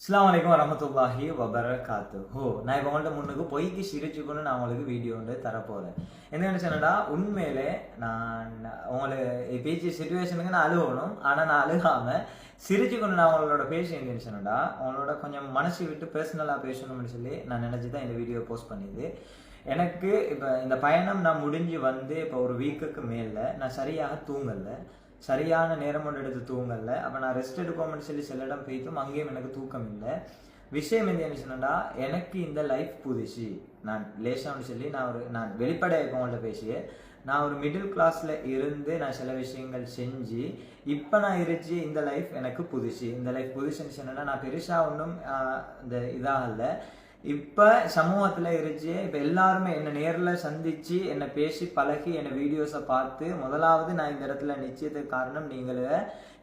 அஸ்லாம் வலைக்கம் வரமத்துல்லாஹி வபரகாத்து ஹோ நான் இப்போ உங்கள்ட்ட முன்னுக்கு பொய்க்கு சிரிச்சுக்கொண்டு நான் உங்களுக்கு வீடியோ வந்து தரப்போகிறேன் என்ன சொன்னடா உண்மையிலே நான் உங்களை பேச்சு சுச்சுவேஷனுக்கு நான் அழுகணும் ஆனால் நான் அழுகாமல் சிரிச்சுக்கொண்டு நான் உங்களோட பேசி என்ன சொன்னடா உங்களோட கொஞ்சம் மனசு விட்டு பர்சனலாக பேசணும்னு சொல்லி நான் நினச்சி தான் இந்த வீடியோ போஸ்ட் பண்ணியது. எனக்கு இப்போ இந்த பயணம் நான் முடிஞ்சு வந்து இப்போ ஒரு வீக்குக்கு மேலே நான் சரியாக தூங்கலை. சரியான நேரம் கொண்டு எடுத்து தூங்கல. அப்போ நான் ரெஸ்ட் எடுப்போம்னு சொல்லி சில இடம் போய்த்தும் அங்கேயும் எனக்கு தூக்கம் இல்லை. விஷயம் என்ன என்ன எனக்கு இந்த லைஃப் புதுசு. நான் லேசான்னு சொல்லி நான் ஒரு நான் வெளிப்படையாக உங்கள்கிட்ட பேசிய நான் ஒரு மிடில் கிளாஸில் இருந்து நான் சில விஷயங்கள் செஞ்சு இப்போ நான் இருச்சு இந்த லைஃப் எனக்கு புதுசு. இந்த லைஃப் புதுசுன்னு சொன்னா நான் பெருசாக ஒன்றும் இந்த இதாகல. இப்போ சமூகத்தில் இருந்துச்சு. இப்போ எல்லாருமே என்னை நேரில் சந்தித்து என்னை பேசி பழகி என்னை வீடியோஸை பார்த்து முதலாவது நான் இந்த இடத்துல நிச்சயத்துக்கு காரணம் நீங்களே.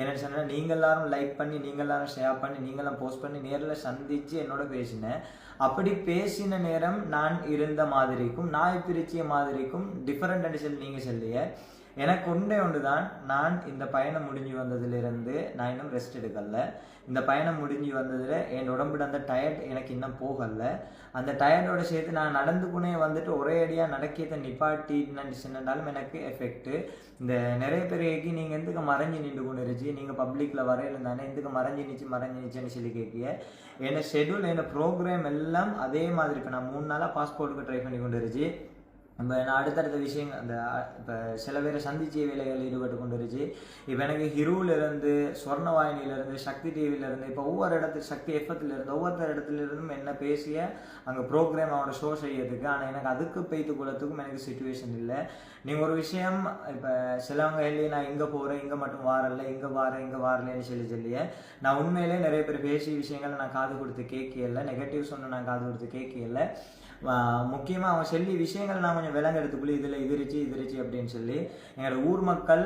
என்ன சொன்னால் நீங்கள் எல்லாரும் லைக் பண்ணி நீங்கள் எல்லாரும் ஷேர் பண்ணி நீங்களாம் போஸ்ட் பண்ணி நேரில் சந்தித்து என்னோட பேசினேன். அப்படி பேசின நேரம் நான் இருந்த மாதிரிக்கும் நான் பிரிச்சிய மாதிரிக்கும் டிஃப்ரெண்ட் சொல்லி நீங்கள் சொல்லிய. எனக்கு ஒன்றே ஒன்று தான் நான் இந்த பயணம் முடிஞ்சு வந்ததுலேருந்து நான் இன்னும் ரெஸ்ட் எடுக்கல. இந்த பயணம் முடிஞ்சு வந்ததில் என் உடம்புல அந்த டயர்ட் எனக்கு இன்னும் போகலை. அந்த டயர்டோட சேர்த்து நான் நடந்து கொண்டே வந்துட்டு ஒரே அடியாக நடக்கியதை நிப்பாட்டி நினைச்சுனாலும் எனக்கு எஃபெக்ட்டு இந்த நிறைய பேருக்கு நீங்கள் எந்துக்கு மறைஞ்சு நின்று கொண்டு இருந்துச்சு நீங்கள் பப்ளிக்கில் வரையில் தானே எந்துக்கு மறைஞ்சு நிச்சு மறைஞ்சு நிச்சுன்னு சொல்லி கேட்கிய? என்னோட ஷெடியூல் என்னோட ப்ரோக்ராம் எல்லாம் அதே மாதிரி. இப்போ நான் மூணு நாளாக பாஸ்போர்ட்டுக்கு ட்ரை பண்ணி கொண்டு இருந்துச்சு நம்ம நான் அடுத்தடுத்த விஷயங்கள் அந்த இப்போ சில பேரை சந்திச்ச வேலைகள் ஈடுபட்டு கொண்டு இப்போ எனக்கு ஹிருவிலிருந்து சொர்ணவாயினிலேருந்து சக்தி டிவிலேருந்து இப்போ ஒவ்வொரு இடத்துல சக்தி எஃபத்துலேருந்து ஒவ்வொருத்தர் இடத்துலேருந்தும் என்ன பேசிய அங்கே ப்ரோக்ராம் அவனோட ஷோ செய்யறதுக்கு ஆனால் எனக்கு அதுக்கு பெய்து கொள்ளத்துக்கும் எனக்கு சுச்சுவேஷன் இல்லை. நீங்கள் ஒரு விஷயம் இப்போ சிலவங்க இல்லையே நான் இங்கே போகிறேன் இங்கே மட்டும் வாரல இங்கே வாரேன் இங்கே வாரலன்னு சொல்லி சொல்லியே நான் உண்மையிலே நிறைய பேர் பேசிய விஷயங்களை நான் காது கொடுத்து கேட்கல நெகட்டிவ்ஸ் ஒன்று நான் காது கொடுத்து கேட்கல முக்கியமாக அவன் சொல்லி விஷயங்கள் நான் கொஞ்சம் விலங்கெடுத்துக்குள்ளே இதில் இதுரிச்சு எதிரிச்சு அப்படின்னு சொல்லி எங்களோட ஊர் மக்கள்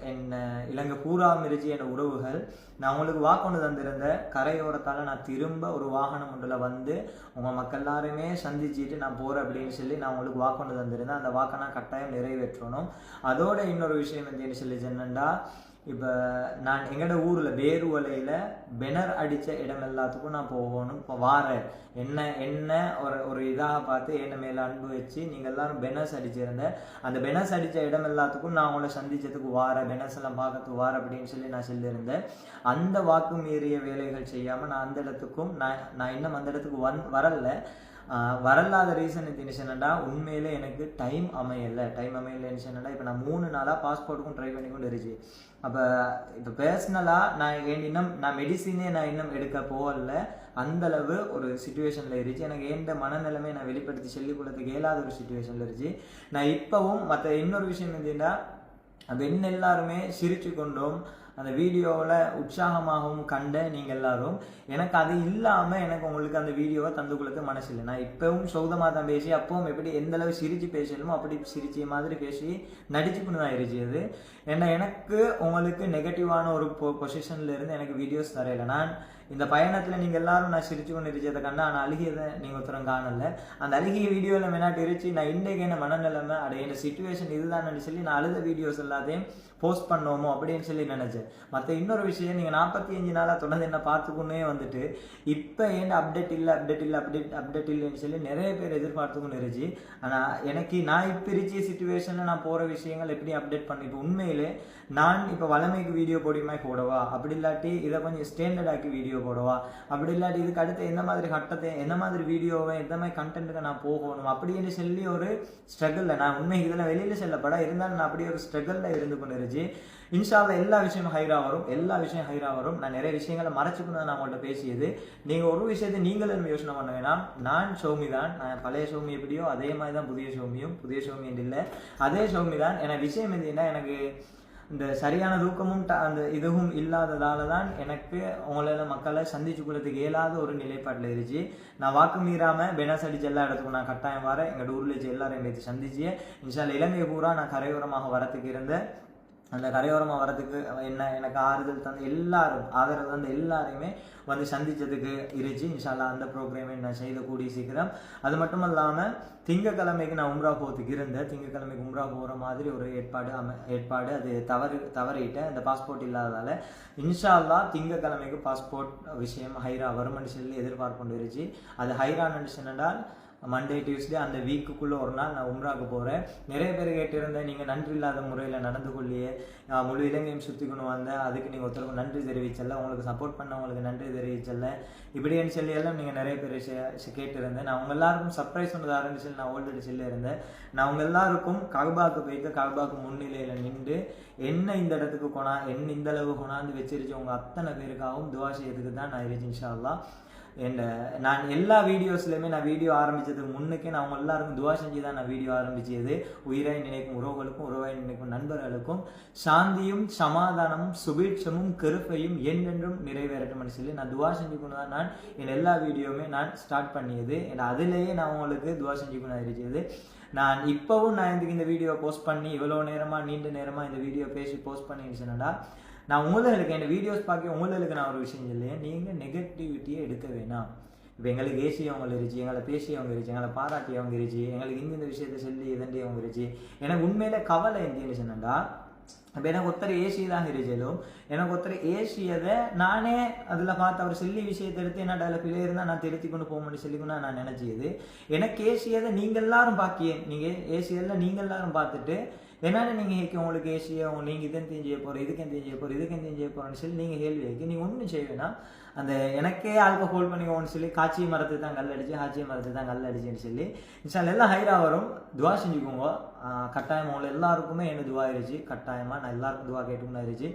என்ன இலங்கை பூராம் இருச்சு என் உறவுகள் நான் உங்களுக்கு வாக்கொண்டு தந்திருந்த கரையோரத்தால் நான் திரும்ப ஒரு வாகனம் ஒன்றில் வந்து உங்கள் மக்கள் எல்லாருமே சந்திச்சுட்டு நான் போகிறேன் அப்படின்னு சொல்லி நான் உங்களுக்கு வாக்கொண்டு தந்திருந்தேன். அந்த வாக்கை நான் கட்டாயம் நிறைவேற்றணும். அதோட இன்னொரு விஷயம் வந்து சொல்லி என்னென்னா இப்போ நான் எங்களோட ஊரில் வேறுவலையில் பெனர் அடித்த இடம் எல்லாத்துக்கும் நான் போகணும். இப்போ வாரேன். என்ன என்ன ஒரு ஒரு இதாக பார்த்து என்ன மேலே அன்பு வச்சு நீங்கள் எல்லாரும் பெனர்ஸ் அடிச்சிருந்தேன் அந்த பெனர்ஸ் அடித்த இடம் எல்லாத்துக்கும் நான் உங்களை சந்தித்ததுக்கு வார பெனர்ஸ் எல்லாம் பார்க்கறதுக்கு வார அப்படின்னு சொல்லி நான் சொல்லியிருந்தேன். அந்த வாக்கு மீறிய வேலைகள் செய்யாமல் நான் அந்த இடத்துக்கும் நான் நான் இன்னும் அந்த இடத்துக்கு வந் வரலை. வரலாத ரீசன் என்னடா உண்மையிலே எனக்கு டைம் அமையலை. டைம் அமையலைன்னு என்னடா இப்போ நான் மூணு நாளாக பாஸ்போர்ட்டுக்கும் ட்ரை பண்ணி கொண்டு இருந்துச்சு அப்போ இப்போ பர்சனலாக நான் ஏன் இன்னும் நான் மெடிசினே நான் இன்னும் எடுக்க போகல. அந்தளவு ஒரு சுச்சுவேஷனில் இருந்துச்சு. எனக்கு எந்த மனநிலைமை நான் வெளிப்படுத்தி சொல்லிக் கொடுத்துக்கு இயலாத ஒரு சுச்சுவேஷனில் இருந்துச்சு. நான் இப்போவும் மற்ற இன்னொரு விஷயம் என்னன்னா பெண் எல்லாருமே சிரிச்சு கொண்டும். அந்த வீடியோவில் உற்சாகமாகவும் கண்ட நீங்கள் எல்லாரும் எனக்கு அது இல்லாமல் எனக்கு உங்களுக்கு அந்த வீடியோவை தந்து கொடுத்த மனசு இல்லை நான் இப்போவும் சௌதமாக தான் பேசி அப்பவும் எப்படி எந்த அளவு சிரித்து பேசணுமோ அப்படி சிரிச்ச மாதிரி பேசி நடிச்சுக்கணும் தான் இருந்துச்சு ஏன்னா எனக்கு உங்களுக்கு நெகட்டிவான ஒரு பொ பொசிஷனில் இருந்து எனக்கு வீடியோஸ் தரையில நான் இந்த பயணத்தில் நீங்கள் எல்லாரும் நான் சிரிச்சு கொண்டு இருச்சதை கண்டு நான் அழுகியதை நீங்கள் ஒருத்தரம் காணல. அந்த அழுகிய வீடியோவில் மெனாட்டு இருச்சு நான் இன்றைக்கு என்ன மனநிலைமை? அட என்ன சுச்சுவேஷன் இதுதான் சொல்லி நான் அழுத வீடியோஸ் எல்லாத்தையும் போஸ்ட் பண்ணோமோ அப்படின்னு சொல்லி நினச்சேன். மற்ற இன்னொரு விஷயம் நீங்கள் நாற்பத்தி அஞ்சு நாளாக தொடர்ந்து என்ன பார்த்துக்கொண்டே வந்துட்டு இப்போ ஏன் அப்டேட் இல்லை அப்டேட் இல்லை அப்டேட் அப்டேட் இல்லைன்னு சொல்லி நிறைய பேர் எதிர்பார்த்துக்கொண்டு இருந்துச்சு. ஆனால் எனக்கு நான் இப்போ இருக்க சுச்சுவேஷனில் நான் போகிற விஷயங்கள் எப்படி அப்டேட் பண்ணி இப்போ உண்மையிலே நான் இப்போ வளமைக்கு வீடியோ போடியுமா போடவா அப்படி இல்லாட்டி இதை கொஞ்சம் ஸ்டாண்டர்டாக்கி வீடியோ போடவா. அப்படி இல்லாட்டி இதுக்கு அடுத்து எந்த மாதிரி கட்டத்தை எந்த மாதிரி வீடியோவை எந்த மாதிரி கண்டென்ட்டுக்கு நான் போகணும் அப்படின்னு சொல்லி ஒரு ஸ்ட்ரகிளில் நான் உண்மை இதில் வெளியில் செல்லப்பட இருந்தாலும் நான் அப்படி ஒரு ஸ்ட்ரகிளில் இருந்து கொண்டு இருந்துச்சு இன்ஷாவில் எல்லா விஷயமும் ஹைரா வரும். எல்லா விஷயம் ஹைரா வரும். நான் நிறைய விஷயங்களை மறைச்சிக்கணும் நான் உங்கள்கிட்ட பேசியது. நீங்கள் ஒரு விஷயத்தை நீங்களும் யோசனை பண்ண வேணாம். நான் சௌமி தான். நான் பழைய சௌமி எப்படியோ அதே மாதிரி தான் புதிய சௌமியும் புதிய சௌமி என்று இல்லை. அதே சௌமி தான். எனக்கு விஷயம் எதுனா எனக்கு இந்த சரியான தூக்கமும் அந்த இதுவும் இல்லாததால தான் எனக்கு உங்களால் மக்களை சந்திச்சு கொள்றதுக்கு இயலாத ஒரு நிலைப்பாட்டில் இருந்துச்சு. நான் வாக்கு மீறாமல் பெனாஸ் எல்லா இடத்துக்கும் நான் கட்டாயம் வரேன். எங்கள் ஊரில் எல்லாரையும் பேசி சந்திச்சு இன்ஷால் இலங்கை பூரா நான் கரையோரமாக வரத்துக்கு இருந்தேன். அந்த கரையோரமாக வரதுக்கு என்ன எனக்கு ஆறுதல் தந்த எல்லாரும் ஆதரவு தந்த எல்லாரையுமே வந்து சந்தித்ததுக்கு இருந்துச்சு இன்ஷால்லா அந்த ப்ரோக்ராமே நான் செய்த கூடிய சீக்கிரம். அது மட்டும் இல்லாமல் திங்கக்கிழமைக்கு நான் உம்ரா போகிறதுக்கு இருந்தேன். திங்கக்கிழமைக்கு உம்ரா போகிற மாதிரி ஒரு ஏற்பாடு அம ஏற்பாடு அது தவறு தவறிட்டேன். அந்த பாஸ்போர்ட் இல்லாததால் இன்ஷால்லா திங்கக்கிழமைக்கு பாஸ்போர்ட் விஷயம் ஹைரா வரும்னு சொல்லி எதிர்பார்ப்பு கொண்டு இருந்துச்சு. அது ஹைரான்னு சொன்னால் மண்டே டியூஸ்டே அந்த வீக்குக்குள்ளே ஒரு நாள் நான் உம்ராக்கு போகிறேன் நிறைய பேர் கேட்டிருந்தேன் நீங்கள் நன்றி இல்லாத முறையில் நடந்து கொள்ளியே. முழு இலங்கையும் சுற்றிக்கணும் வந்தேன். அதுக்கு நீங்கள் ஒருத்தருக்கு நன்றி தெரிவிச்சல உங்களுக்கு சப்போர்ட் பண்ணவங்களுக்கு நன்றி தெரிவிச்சல இப்படின்னு சொல்லி எல்லாம் நீங்கள் நிறைய பேர் கேட்டிருந்தேன். நான் உங்கள் எல்லாருக்கும் சர்ப்ரைஸ் பண்ணது ஆரம்பிச்சு நான் ஆல்ரெடி சொல்லியிருந்தேன் நான் அவங்க எல்லாருக்கும் கல்பாக்கு போயிட்டு கல்பாக்கு முன்னிலையில் நின்று என்ன இந்த இடத்துக்கு கொணா என்ன இந்த அளவு கொண்டாந்து வச்சிருச்சு உங்கள் அத்தனை பேருக்காகவும் துவா செய்யறதுக்கு தான் நான் இருந்துச்சு இன்ஷா அல்லாஹ் என் நான் எல்லா வீடியோஸ்லையுமே நான் வீடியோ ஆரம்பித்ததுக்கு முன்னுக்கே நான் அவங்க எல்லாருக்கும் துவா செஞ்சு தான் நான் வீடியோ ஆரம்பிச்சது. உயிரை நினைக்கும் உறவுகளுக்கும் உறவை நினைக்கும் நண்பர்களுக்கும் சாந்தியும் சமாதானமும் சுபீட்சமும் கருப்பையும் என்றென்றும் நிறைவேறட்டும் சொல்லி நான் துவா செஞ்சு கொண்டு தான் நான் என் எல்லா வீடியோவுமே நான் ஸ்டார்ட் பண்ணியது. என் அதிலேயே நான் உங்களுக்கு துவா செஞ்சு கொண்டு இருந்தது நான் இப்போவும் நான் இதுக்கு இந்த வீடியோ போஸ்ட் பண்ணி இவ்வளோ நேரமாக நீண்ட நேரமாக இந்த வீடியோ பேசி போஸ்ட் பண்ணிருச்சுனடா நான் உங்களுக்கு இந்த வீடியோஸ் பார்க்க உங்களுக்கு நான் ஒரு விஷயம் சொல்லேன் நீங்கள் நெகட்டிவிட்டியை எடுக்க வேணாம். இப்போ எங்களுக்கு ஏசியவங்க இருந்துச்சு எங்களை பேசியவங்க இருந்துச்சு எங்களை பாராட்டியவங்க இருந்துச்சு எங்களுக்கு இந்த இந்த விஷயத்தை சொல்லி இதண்டியவங்க இருந்துச்சு. எனக்கு உண்மையில கவலை என்ன சொன்னேன்டா இப்போ எனக்கு ஒருத்தர் ஏசி தான் இருந்துச்சும் எனக்கு ஒருத்தர் ஏசியதை நானே அதில் பார்த்து அவர் சொல்லி விஷயத்தை எடுத்து என்ன அதில் பிள்ளை இருந்தால் நான் திருத்தி கொண்டு போக முடியும் சொல்லிக்கணும் நான் நினச்சியது எனக்கு ஏசியதை நீங்கள் எல்லாரும் பார்க்கியே நீங்கள் ஏசியதில் நீங்கள் எல்லாரும் பார்த்துட்டு என்னென்ன நீங்கள் கேட்க உங்களுக்கு ஏசியா நீங்கள் இதன் தெரிஞ்சு செய்ய இதுக்கு தெரிஞ்சு செய்ய போகிறோம் இதுக்கு தெரிஞ்சு செய்ய போகிறோன்னு சொல்லி நீங்கள் கேள்வி வைக்க நீங்கள் ஒன்றும் செய்ய அந்த எனக்கே ஆல்கஹோல் ஹோல்ட் பண்ணிக்கோன்னு சொல்லி காட்சி மரத்து தான் கல் அடிச்சு காட்சி மரத்து தான் கல் அடிச்சுன்னு சொல்லி இன்ஷால் எல்லாம் ஹைரா வரும். துவா செஞ்சுக்கோங்க. கட்டாயம் உங்களை எல்லாருக்குமே என்ன துவா இருந்துச்சு? கட்டாயமாக நான் எல்லாருக்கும் துவா கேட்டுக்கணும் இருந்துச்சு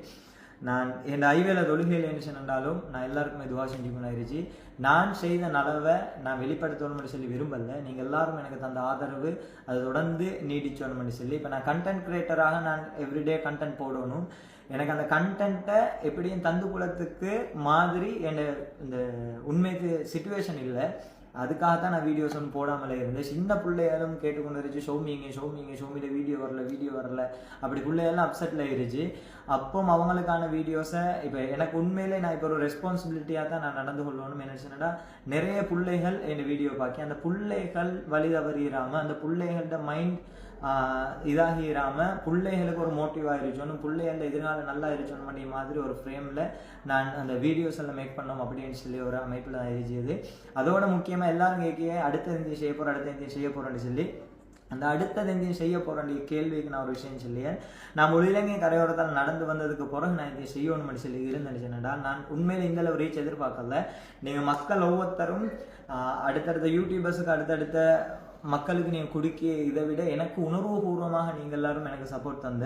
நான் என் ஐவேல தொழுகையில் என்ன சொன்னாலும் நான் எல்லாருக்குமே துவா செஞ்சுக்கணும் இருந்துச்சு நான் செய்த நலவை நான் வெளிப்படுத்தணும்னு சொல்லி விரும்பல. நீங்கள் எல்லாரும் எனக்கு தந்த ஆதரவு அது தொடர்ந்து நீடிச்சோணும்னு சொல்லி இப்போ நான் கண்டென்ட் கிரியேட்டராக நான் எவ்ரிடே கண்டென்ட் போடணும். எனக்கு அந்த கண்டென்ட்டை எப்படியும் தந்து குலத்துக்கு மாதிரி என் இந்த உண்மைக்கு சுச்சுவேஷன் இல்லை. அதுக்காக தான் நான் வீடியோஸ் ஒன்று போடாமலே இருந்தேன். சின்ன பிள்ளைகளும் கேட்டுக்கொண்டு இருந்துச்சு ஷோமிங்க ஷோமிங்க ஷோமியில் வீடியோ வரல வீடியோ வரல. அப்படி பிள்ளையெல்லாம் அப்செட்டில் ஆயிடுச்சு அப்போ அவங்களுக்கான வீடியோஸை இப்போ எனக்கு உண்மையிலே நான் இப்போ ஒரு ரெஸ்பான்சிபிலிட்டியாக தான் நான் நடந்து கொள்ளணும்னு நினைச்சேன்னா நிறைய பிள்ளைகள் என் வீடியோ பார்க்க அந்த பிள்ளைகள் வழி தவறிடாமல் அந்த பிள்ளைகளோட மைண்ட் இதாகிராமல் பிள்ளைகளுக்கு ஒரு மோட்டிவ் ஆகிருச்சோன்னு பிள்ளைகள இதனால் நல்லா இருச்சோன்னு பண்ணி மாதிரி ஒரு ஃப்ரேமில் நான் அந்த வீடியோஸ் எல்லாம் மேக் பண்ணோம் அப்படின்னு சொல்லி ஒரு அமைப்பில் தான் இருந்துச்சு அதோட முக்கியமாக எல்லாரும் கேட்க அடுத்த எந்தையும் செய்ய போகிறோம் அடுத்த எந்தையும் செய்ய போகிறோன்னு சொல்லி அந்த அடுத்தது எந்தையும் செய்ய போகிற கேள்விக்கு நான் ஒரு விஷயம் சொல்லியே நான் ஒரு இலங்கை கரையோரத்தால் நடந்து வந்ததுக்கு பிறகு நான் இதை செய்யணும்னு சொல்லி இருந்துச்சுன்னா நான் உண்மையில் இந்த அளவு ரீச் எதிர்பார்க்கல. நீங்கள் மக்கள் ஒவ்வொருத்தரும் அடுத்தடுத்த யூடியூபர்ஸுக்கு அடுத்தடுத்த மக்களுக்கு நீங்கள் கொடுக்க இதை விட எனக்கு உணர்வுபூர்வமாக நீங்கள் எல்லாரும் எனக்கு சப்போர்ட் தந்த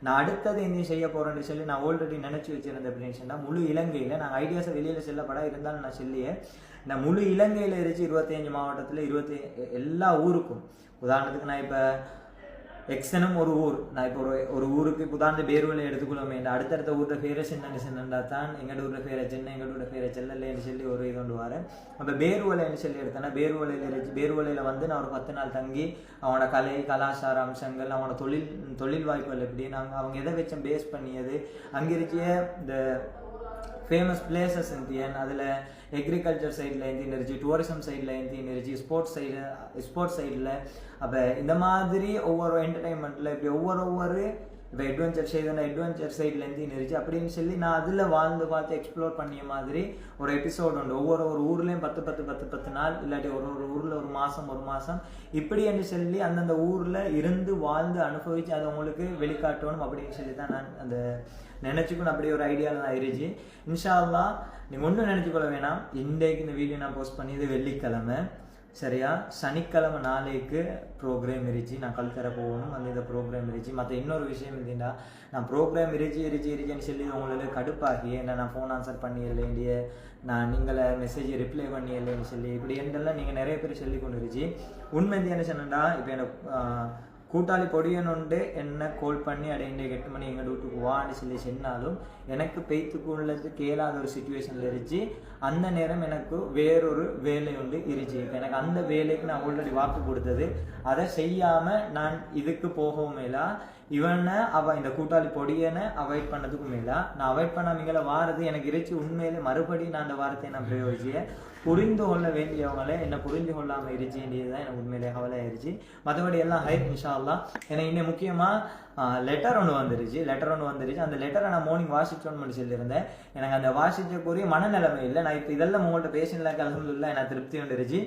நான் அடுத்தது என்ன செய்ய போகிறேன்னு சொல்லி நான் ஆல்ரெடி நினச்சி வச்சிருந்தேன் அப்படின்னு சொன்னால் முழு இலங்கையில் நான் ஐடியாஸை வெளியில் செல்லப்பட இருந்தாலும் நான் சொல்லியே நான் முழு இலங்கையில் இருந்துச்சு இருபத்தஞ்சு மாவட்டத்தில் இருபத்தி எல்லா ஊருக்கும். உதாரணத்துக்கு நான் இப்போ எக்ஸனும் ஒரு ஊர். நான் இப்போ ஒரு ஒரு ஊருக்கு இப்போ உதாரணத்து பேருவலை எடுத்துக்கொள்ளுமே. இந்த அடுத்தடுத்த ஊரில் பேரை சின்ன சின்னண்டா தான். எங்கள் ஊரில் பேரை சென்னை எங்கள் ஊரில் பேரை செல்லலேன்னு சொல்லி ஒரு இது கொண்டு வரேன். அப்போ பேருவலைன்னு சொல்லி எடுத்தேன்னா பேருவலையில் இருந்துச்சு பேருவலையில் வந்து நான் ஒரு பத்து நாள் தங்கி அவனோட கலை கலாச்சார அம்சங்கள் அவனோட தொழில் தொழில் வாய்ப்புகள் எப்படி நாங்கள் அவங்க எதை வச்சு பேஸ் பண்ணியது அங்கே இருக்கிய இந்த ஃபேமஸ் பிளேசஸ் இந்தியன் அதில் எக்ரிகல்ச்சர் சைடில் இருந்து டூரிசம் சைடில் இருந்து இருந்துச்சு ஸ்போர்ட்ஸ் சைடு ஸ்போர்ட்ஸ் சைடில் அப்போ இந்த மாதிரி ஒவ்வொரு என்டர்டைன்மெண்ட்டில் இப்படி ஒவ்வொரு ஒவ்வொரு இப்போ அட்வென்ச்சர் செய்தனா அட்வென்ச்சர் சைட்லேருந்து இருந்துச்சு அப்படின்னு சொல்லி நான் அதில் வாழ்ந்து பார்த்து எக்ஸ்ப்ளோர் பண்ணிய மாதிரி ஒரு எபிசோட் உண்டு. ஒவ்வொரு ஒரு ஊர்லேயும் பத்து பத்து பத்து பத்து நாள் இல்லாட்டி ஒரு ஒரு ஊரில் ஒரு மாதம் ஒரு மாதம் இப்படி என்று சொல்லி அந்தந்த ஊரில் இருந்து வாழ்ந்து அனுபவித்து அதை உங்களுக்கு வெளிக்காட்டணும் அப்படின்னு சொல்லி தான் நான் அந்த நினச்சிக்கணும் அப்படி ஒரு ஐடியாவில் தான் இருந்துச்சு. இன்ஷால்லா நீங்கள் ஒன்றும் நினச்சிக்கொள்ள வேணாம். இன்றைக்கு இந்த வீடியோ நான் போஸ்ட் பண்ணியது வெள்ளிக்கிழமை. சரியா? சனிக்கிழமை நாளைக்கு ப்ரோக்ராம் இருந்துச்சு. நான் கல்கரை போகணும் அந்த இந்த ப்ரோக்ராம் இருந்துச்சு. மற்ற இன்னொரு விஷயம் இருந்தீங்கன்னா நான் ப்ரோக்ராம் இருந்துச்சு இருந்துச்சு இருந்துச்சுன்னு சொல்லி உங்களுக்கு கடுப்பாகி என்ன நான் ஃபோன் ஆன்சர் பண்ணிடலேண்டிய நான் நீங்களை மெசேஜ் ரிப்ளை பண்ணிடலேன்னு சொல்லி இப்படி என்றெல்லாம் நீங்கள் நிறைய பேர் சொல்லி கொண்டு இருந்துச்சு உண்மை வந்து என்ன சொன்னா இப்போ எனக்கு கூட்டாளி பொடியனுண்டு என்ன கோல் பண்ணி அடையின்ற எட்டு மணி எங்கள் வீட்டுக்கு வான்னு சொல்லி சொன்னாலும் எனக்கு பெய்த்துக்கு உள்ளது கேளாத ஒரு சுச்சுவேஷனில் இருந்துச்சு. அந்த நேரம் எனக்கு வேறொரு வேலை உண்டு இருந்துச்சு. எனக்கு அந்த வேலைக்கு நான் ஆல்ரெடி வாக்கு கொடுத்தது. அதை செய்யாமல் நான் இதுக்கு போகவும் இல்லை இவனை அவ இந்த கூட்டாளி பொடியனை அவாய்ட் பண்ணதுக்கு மேலே நான் அவாய்ட் பண்ணாமீங்கள வாரது எனக்கு இறைச்சி உண்மையிலே மறுபடியும் நான் அந்த வார்த்தையை நான் பிரயோகிச்சேன் புரிந்து கொள்ள வேண்டியவங்களே என்னை புரிந்து கொள்ளாமல் இருச்சு வேண்டியதுதான் எனக்கு உண்மையிலே கவலை ஆயிருச்சு. மற்றபடி எல்லாம் ஹைப் நிஷா எல்லாம் எனக்கு இன்னும் முக்கியமாக லெட்டர் ஒன்று வந்துருச்சு. லெட்டர் ஒன்று வந்துருச்சு. அந்த லெட்டரை நான் மார்னிங் வாசிச்சோன்னு பண்ணி சொல்லியிருந்தேன். எனக்கு அந்த வாசிச்சக்குரிய மனநிலைமை இல்லை. நான் இப்போ இதெல்லாம் உங்கள்கிட்ட பேசினல கலந்துள்ள எனக்கு திருப்தி வந்துருச்சு.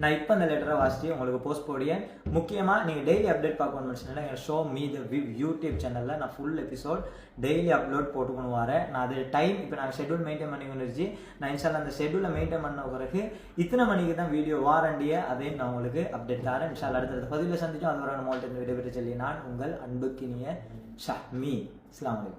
நான் இப்போ அந்த லெட்டரை வாசித்து உங்களுக்கு போஸ்ட் போடியேன் முக்கியமாக நீங்கள் டெய்லி அப்டேட் பார்க்கணும்னு சொன்னால் எங்கள் show me the view YouTube சேனலில் நான் ஃபுல் எபிசோட் டெய்லி அப்லோட் போட்டுக்கணும் வரேன் நான் அது டைம் இப்போ நாங்கள் ஷெட்யூல் மெயின்டைன் பண்ணி வந்துருச்சு. நான் இன்ஷால்ல அந்த ஷெட்யூலை மெயின்டைன் பண்ண பிறகு இத்தனை மணிக்கு தான் வீடியோ வாரண்டியை அதையும் நான் உங்களுக்கு அப்டேட் தரேன். இன்ஷால்ல அடுத்த பதிவில் சந்திச்சோம். அது வர மோல்ட்டு விடைபெற்று சொல்லி நான் உங்கள் அன்புக்கினிய ஷா மீ அஸ்ஸலாமு